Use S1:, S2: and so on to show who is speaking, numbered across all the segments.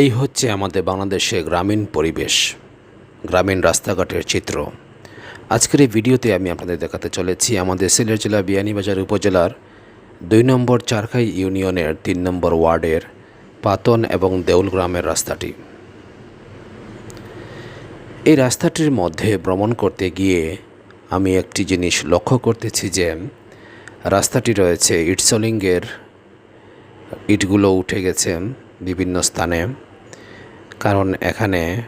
S1: এই হচ্ছে আমাদের বাংলাদেশে গ্রামীণ পরিবেশ, গ্রামীণ রাস্তাঘাটের চিত্র। আজকের এই ভিডিওতে আমি আপনাদের দেখাতে চলেছি আমাদের সিলেট জেলা বিয়ানীবাজার উপজেলার দুই নম্বর চারখাই ইউনিয়নের তিন নম্বর ওয়ার্ডের পাতন এবং দেউল গ্রামের রাস্তাটি। এই রাস্তাটির মধ্যে ভ্রমণ করতে গিয়ে আমি একটি জিনিস লক্ষ্য করতেছি যে রাস্তাটি রয়েছে ইটসলিঙ্গের ইটগুলো উঠে গেছে বিভিন্ন স্থানে। কারণ এখানে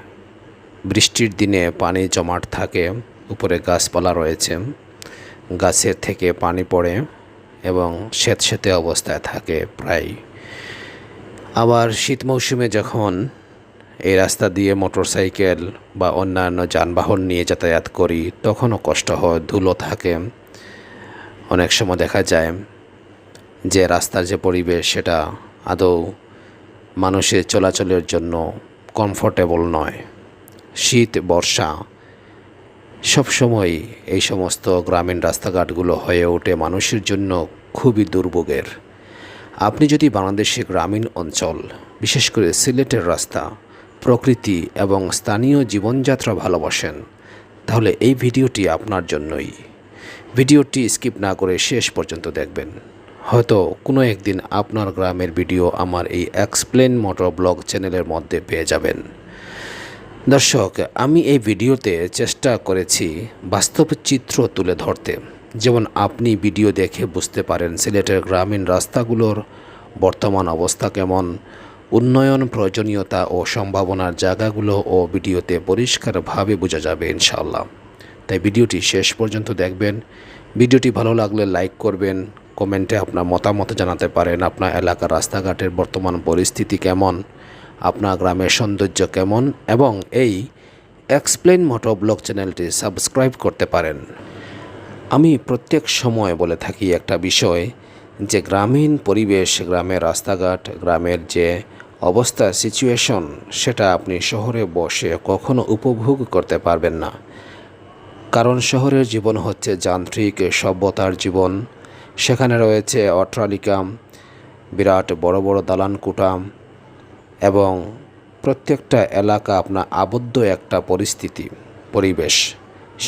S1: বৃষ্টির দিনে পানি জমাট থাকে, উপরে গাছপালা রয়েছে। গাছের থেকে পানি পড়ে এবং স্যাঁতস্যাঁতে অবস্থায় থাকে প্রায়। আবার শীত মৌসুমে যখন এই রাস্তা দিয়ে মোটরসাইকেল বা অন্যান্য যানবাহন নিয়ে যাতায়াত করি, তখনও কষ্ট হয়, ধুলো থাকে। অনেক সময় দেখা যায় যে রাস্তার যে পরিবেশ, সেটা আদৌ মানুষের চলাচলের জন্য কমফোর্টেবল নয়। শীত, বর্ষা সবসময় এই সমস্ত গ্রামীণ রাস্তাঘাটগুলো হয়ে ওঠে মানুষের জন্য খুবই দুর্ভোগের। আপনি যদি বাংলাদেশের গ্রামীণ অঞ্চল, বিশেষ করে সিলেটের রাস্তা, প্রকৃতি এবং স্থানীয় জীবনযাত্রা ভালোবাসেন, তাহলে এই ভিডিওটি আপনার জন্যই। ভিডিওটি স্কিপ না করে শেষ পর্যন্ত দেখবেন। হয়তো কোনো একদিন আপনার গ্রামের ভিডিও আমার এই এক্সপ্লেন মোটর ব্লগ চ্যানেলের মধ্যে পেয়ে যাবেন। দর্শক, আমি এই ভিডিওতে চেষ্টা করেছি বাস্তব চিত্র তুলে ধরতে। যেমন আপনি ভিডিও দেখে বুঝতে পারেন সিলেটের গ্রামীণ রাস্তাগুলোর বর্তমান অবস্থা কেমন, উন্নয়ন প্রয়োজনীয়তা ও সম্ভাবনার জায়গাগুলো ও ভিডিওতে পরিষ্কারভাবে বোঝা যাবে ইনশাআল্লাহ। তাই ভিডিওটি শেষ পর্যন্ত দেখবেন। ভিডিওটি ভালো লাগলে লাইক করবেন কমেন্টে আপনার মতামত জানাতে পারেন। আপনার এলাকার রাস্তাঘাটের বর্তমান পরিস্থিতি কেমন? আপনার গ্রামের সৌন্দর্য কেমন? এবং এই এক্সপ্লেন মোটো ব্লগ চ্যানেলটি সাবস্ক্রাইব করতে পারেন। আমি প্রত্যেক সময় বলে থাকি একটা বিষয় যে গ্রামীণ পরিবেশ, গ্রামের রাস্তাঘাট, গ্রামের যে অবস্থা সিচুয়েশন সেটা আপনি শহরে বসে কখনো উপভোগ করতে পারবেন না। কারণ শহরের জীবন হচ্ছে যান্ত্রিক সভ্যতার জীবন। সেখানে রয়েছে অট্টালিকা, বিরাট বড় বড় দালান কুটাম এবং প্রত্যেকটা এলাকা আপনার আবদ্ধ একটা পরিস্থিতি, পরিবেশ।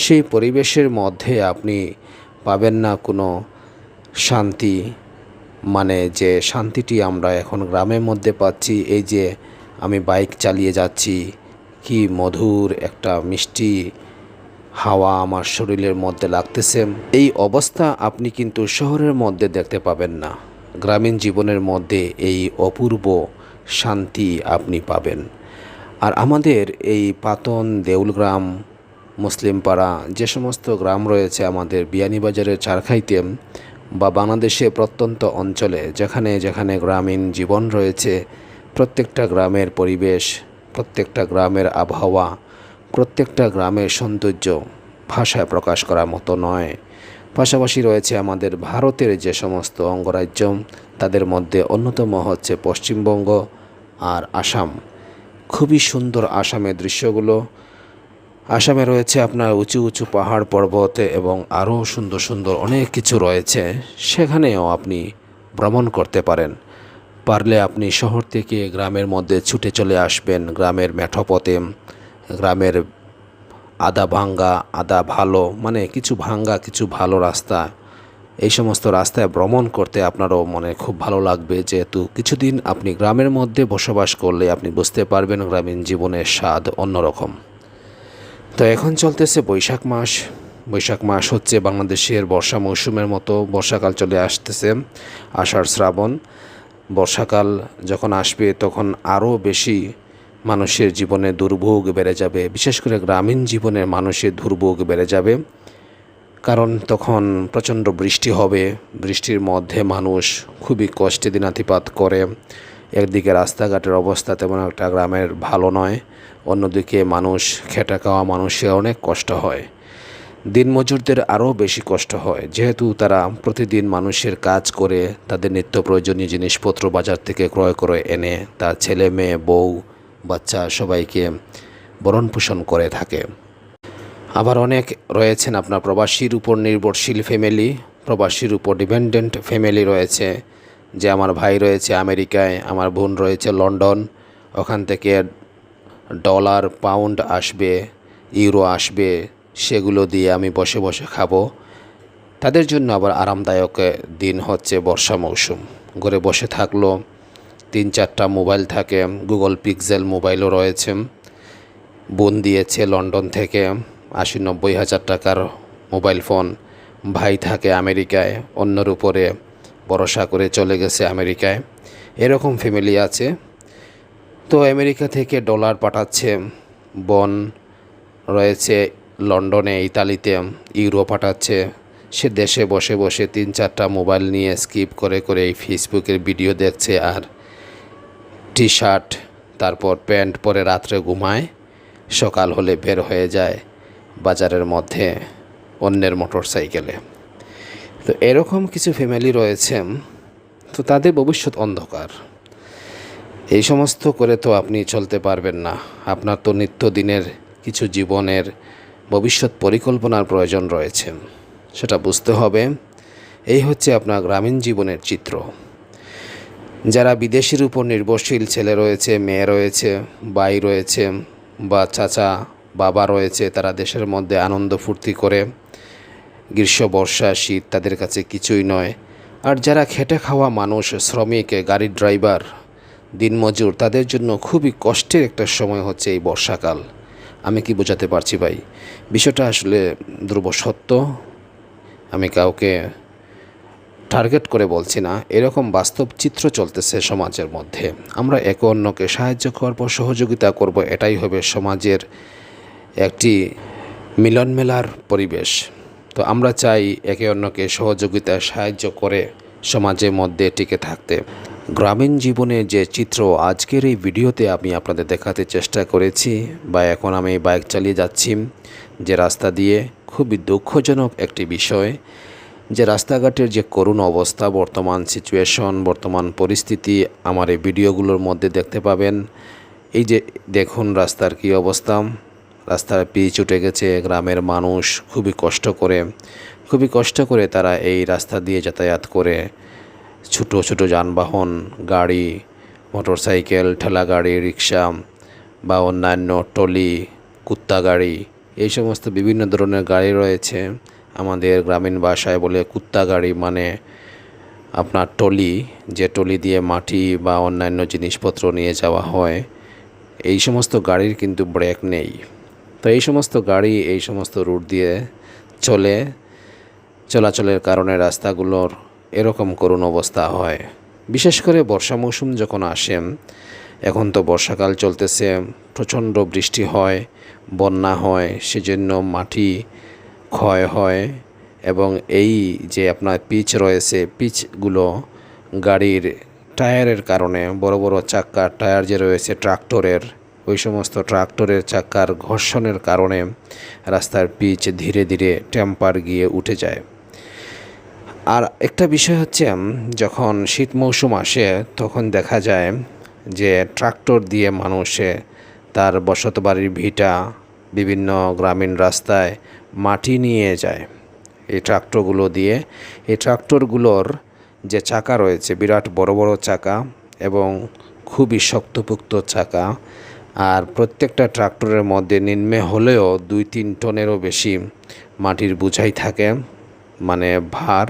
S1: সেই পরিবেশের মধ্যে আপনি পাবেন না কোনো শান্তি মানে যে শান্তিটি আমরা এখন গ্রামের মধ্যে পাচ্ছি, এই যে আমি বাইক চালিয়ে যাচ্ছি, কি মধুর একটা মিষ্টি হাওয়া আমার শরীরের মধ্যে লাগতেছে। এই অবস্থা আপনি কিন্তু শহরের মধ্যে দেখতে পাবেন না। গ্রামীণ জীবনের মধ্যে এই অপূর্ব শান্তি আপনি পাবেন। আর আমাদের এই পাতন, দেউলগ্রাম, মুসলিমপাড়া যে সমস্ত গ্রাম রয়েছে আমাদের বিয়ানীবাজারের চারখাইতে বা বাংলাদেশে প্রত্যন্ত অঞ্চলে, যেখানে যেখানে গ্রামীণ জীবন রয়েছে, প্রত্যেকটা গ্রামের পরিবেশ, প্রত্যেকটা গ্রামের আবহাওয়া প্রত্যেকটা গ্রামের সৌন্দর্য ভাষায় প্রকাশ করার মতো নয়। পাশাপাশি রয়েছে আমাদের ভারতের যে সমস্ত অঙ্গরাজ্য, তাদের মধ্যে অন্যতম হচ্ছে পশ্চিমবঙ্গ আর আসাম। খুবই সুন্দর আসামের দৃশ্যগুলো। আসামে রয়েছে আপনার উঁচু উঁচু পাহাড় পর্বত এবং আরও সুন্দর সুন্দর অনেক কিছু রয়েছে। সেখানেও আপনি ভ্রমণ করতে পারেন। পারলে আপনি শহর থেকে গ্রামের মধ্যে ছুটে চলে আসবেন গ্রামের মেঠোপথে। গ্রামের আদা ভাঙ্গা আদা ভালো মানে কিছু ভাঙ্গা, কিছু ভালো রাস্তা, এই সমস্ত রাস্তায় ভ্রমণ করতে আপনারও মনে খুব ভালো লাগবে। যেহেতু কিছুদিন আপনি গ্রামের মধ্যে বসবাস করলে আপনি বুঝতে পারবেন গ্রামীণ জীবনের স্বাদ অন্যরকম। তো এখন চলতেছে বৈশাখ মাস। বৈশাখ মাস হচ্ছে বাংলাদেশের বর্ষা মৌসুমের মতো। বর্ষাকাল চলে আসতেছে আষাঢ় শ্রাবণ। বর্ষাকাল যখন আসবে তখন আরও বেশি মানুষের জীবনে দুর্ভোগ বেড়ে যাবে। বিশেষ করে গ্রামীণ জীবনের মানুষের দুর্ভোগ বেড়ে যাবে। কারণ তখন প্রচণ্ড বৃষ্টি হবে। বৃষ্টির মধ্যে মানুষ খুবই কষ্টে দিনাতিপাত করে। একদিকে রাস্তাঘাটের অবস্থা তেমন একটা গ্রামের ভালো নয়। অন্যদিকে মানুষ খেটে খাওয়া মানুষের অনেক কষ্ট হয়। দিনমজুরদের আরও বেশি কষ্ট হয়। যেহেতু তারা প্রতিদিন মানুষের কাজ করে, তাদের নিত্য প্রয়োজনীয় জিনিসপত্র বাজার থেকে ক্রয় করে এনে, তার ছেলে, মেয়ে, বউ বাচ্চা সবাইকে বরণ পোষণ করে থাকে। আবার অনেক রয়েছেন আপনার প্রবাসীর উপর নির্ভরশীল ফ্যামিলি, প্রবাসীর উপর ডিপেন্ডেন্ট ফ্যামিলি রয়েছে। যে আমার ভাই রয়েছে আমেরিকায়, আমার বোন রয়েছে লন্ডন, ওখান থেকে ডলার, পাউন্ড আসবে, ইউরো আসবে, সেগুলো দিয়ে আমি বসে বসে খাব। তাদের জন্য আবার আরামদায়ক দিন হচ্ছে বর্ষা মৌসুম। ঘরে বসে থাকল তিন চারটা মোবাইল থাকে, গুগল পিক্সেল মোবাইলও রয়েছে। বোন দিয়েছে লন্ডন থেকে আশি নব্বই হাজার টাকার মোবাইল ফোন। ভাই থাকে আমেরিকায়, অন্যর উপরে ভরসা করে চলে গেছে আমেরিকায়। এরকম ফ্যামিলি আছে। তো আমেরিকা থেকে ডলার পাঠাচ্ছে। বোন রয়েছে লন্ডনে, ইতালিতে, ইউরো পাঠাচ্ছে। সে দেশে বসে বসে তিন চারটা মোবাইল নিয়ে স্কিপ করে করে এই ফেসবুকের ভিডিও দেখছে আর টি শার্ট তারপর প্যান্ট পরে রাত্রে ঘুমায়, সকাল হলে বের হয়ে যায় বাজারের মধ্যে অন্যের মোটর সাইকেলে তো এরকম কিছু ফ্যামিলি রয়েছে, তো তাদের ভবিষ্যৎ অন্ধকার। এই সমস্ত করে তো আপনি চলতে পারবেন না। আপনার তো নিত্যদিনের কিছু জীবনের ভবিষ্যৎ পরিকল্পনার প্রয়োজন রয়েছে। সেটা বুঝতে হবে। এই হচ্ছে আপনার গ্রামীণ জীবনের চিত্র। যারা বিদেশের উপর নির্ভরশীল ছেলে রয়েছে, মেয়ে রয়েছে, ভাই রয়েছে বা চাচা, বাবা রয়েছে, তারা দেশের মধ্যে আনন্দ ফুর্তি করে, গ্রীষ্ম, বর্ষা, শীত তাদের কাছে কিছুই নয়। আর যারা খেটে খাওয়া মানুষ, শ্রমিক গাড়ির ড্রাইভার, দিনমজুর, তাদের জন্য খুবই কষ্টের একটা সময় হচ্ছে এই বর্ষাকাল। আমি কি বোঝাতে পারছি ভাই? বিষয়টা আসলে ধ্রুব সত্য। আমি কাউকে টার্গেট করে বলছি না, এরকম বাস্তব চিত্র চলতেছে সমাজের মধ্যে। আমরা একে অন্যকে সাহায্য করব সহযোগিতা করব, এটাই হবে সমাজের একটি মিলন মেলার পরিবেশ। তো আমরা চাই একে অন্যকে সহযোগিতা সাহায্য করে সমাজের মধ্যে টিকে থাকতে। গ্রামীণ জীবনের যে চিত্র আজকের এই ভিডিওতে আমি আপনাদের দেখাতে চেষ্টা করেছি বা এখন আমি বাইক চালিয়ে যাচ্ছি, যে রাস্তা দিয়ে খুবই দুঃখজনক একটি বিষয়। যে রাস্তাঘাটের যে করুণ অবস্থা, বর্তমান সিচুয়েশন বর্তমান পরিস্থিতি, আমার এই ভিডিওগুলোর মধ্যে দেখতে পাবেন। এই যে দেখুন রাস্তার কী অবস্থা। রাস্তার পিচ উঠে গেছে, গ্রামের মানুষ খুবই কষ্ট করে, খুবই কষ্ট করে তারা এই রাস্তা দিয়ে যাতায়াত করে। ছোট ছোট যানবাহন, গাড়ি, মোটরসাইকেল, ঠেলা গাড়ি, রিক্সা বা অন্যান্য টলি কুত্তা গাড়ি, এই সমস্ত বিভিন্ন ধরনের গাড়ি রয়েছে। আমাদের গ্রামীণ ভাষায় বলে কুত্তা গাড়ি মানে আপনার টলি, যে টলি দিয়ে মাটি বা অন্যান্য জিনিসপত্র নিয়ে যাওয়া হয়, এই সমস্ত গাড়ির কিন্তু ব্রেক নেই। তো এই সমস্ত গাড়ি, এই সমস্ত রুট দিয়ে চলে, চলাচলের কারণে রাস্তাগুলোর এরকম করুণ অবস্থা হয়। বিশেষ করে বর্ষা মৌসুম যখন আসে, এখন তো বর্ষাকাল চলতেছে, প্রচণ্ড বৃষ্টি হয়, বন্যা হয়, সেজন্য মাটি ক্ষয় হয় এবং এই যে আপনার পিচ রয়েছে, পিচগুলো গাড়ির টায়ারের কারণে, বড় বড় চাক্কা, টায়ার যে রয়েছে ট্রাক্টরের, ওই সমস্ত ট্রাক্টরের চাক্কার ঘর্ষণের কারণে রাস্তার পিচ ধীরে ধীরে টেম্পার গিয়ে উঠে যায়। আর একটা বিষয় হচ্ছে, যখন শীত মৌসুম আসে, তখন দেখা যায় যে ট্রাক্টর দিয়ে মানুষে তার বসত বাড়ির ভিটা বিভিন্ন গ্রামীণ রাস্তায় মাটি নিয়ে যায়। এই ট্রাক্টরগুলো দিয়ে, এই ট্রাক্টরগুলোর যে চাকা রয়েছে, বিরাট বড় বড় চাকা এবং খুবই শক্তপোক্ত চাকা, আর প্রত্যেকটা ট্রাক্টরের মধ্যে নিম্নে হলেও দুই তিন টনেরও বেশি মাটির বোঝাই থাকে মানে ভার।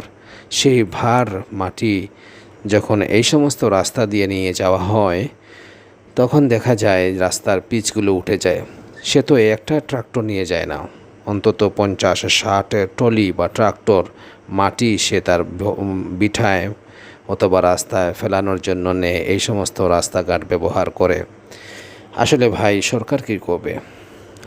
S1: সেই ভার মাটি যখন এই সমস্ত রাস্তা দিয়ে নিয়ে যাওয়া হয়, তখন দেখা যায় রাস্তার পিচগুলো উঠে যায়। সে তো একটা ট্রাক্টর নিয়ে যায় না। অন্তত পঞ্চাশ ষাট টলি বা ট্রাক্টর মাটি সে তার বিঠায় অথবা রাস্তায় ফেলানোর জন্য নেয় এই সমস্ত রাস্তাঘাট ব্যবহার করে। আসলে ভাই, সরকার কী করবে?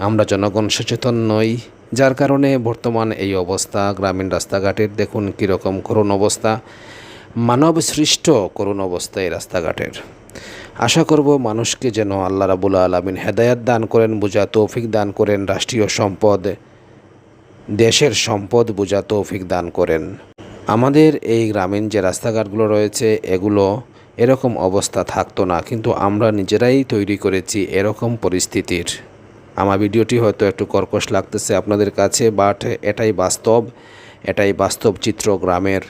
S1: আমরা জনগণ সচেতন নই, যার কারণে বর্তমান এই অবস্থা, গ্রামীণ রাস্তাঘাটের দেখুন কীরকম করুণ অবস্থা মানব সৃষ্ট করুণ অবস্থা এই রাস্তাঘাটের। আশা করব মানুষকে যেন আল্লাহ রাবুল আলমিন হেদায়াত দান করেন, বোঝা তৌফিক দান করেন, রাষ্ট্রীয় সম্পদ দেশের সম্পদ বোঝা তৌফিক দান করেন। আমাদের এই গ্রামীণ যে রাস্তাঘাটগুলো রয়েছে, এগুলো এরকম অবস্থা থাকতো না, কিন্তু আমরা নিজেরাই তৈরি করেছি এরকম পরিস্থিতির। আমার ভিডিওটি হয়তো একটু কর্কশ লাগতেছে আপনাদের কাছে, বাট এটাই বাস্তব এটাই বাস্তব চিত্র গ্রামের।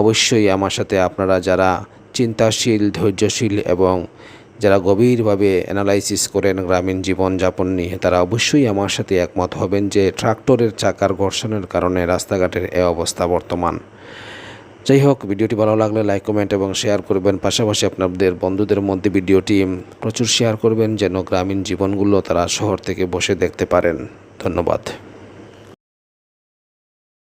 S1: অবশ্যই আমার সাথে আপনারা যারা চিন্তাশীল, ধৈর্যশীল এবং যারা গভীরভাবে অ্যানালাইসিস করেন গ্রামীণ জীবনযাপন নিয়ে, তারা অবশ্যই আমার সাথে একমত হবেন যে ট্রাক্টরের চাকার ঘর্ষণের কারণে রাস্তাঘাটের এ অবস্থা বর্তমান। যাই হোক, ভিডিওটি ভালো লাগলে লাইক, কমেন্ট এবং শেয়ার করবেন। পাশাপাশি আপনাদের বন্ধুদের মধ্যে ভিডিওটি প্রচুর শেয়ার করবেন, যেন গ্রামীণ জীবনগুলো তারা শহর থেকে বসে দেখতে পারেন। ধন্যবাদ।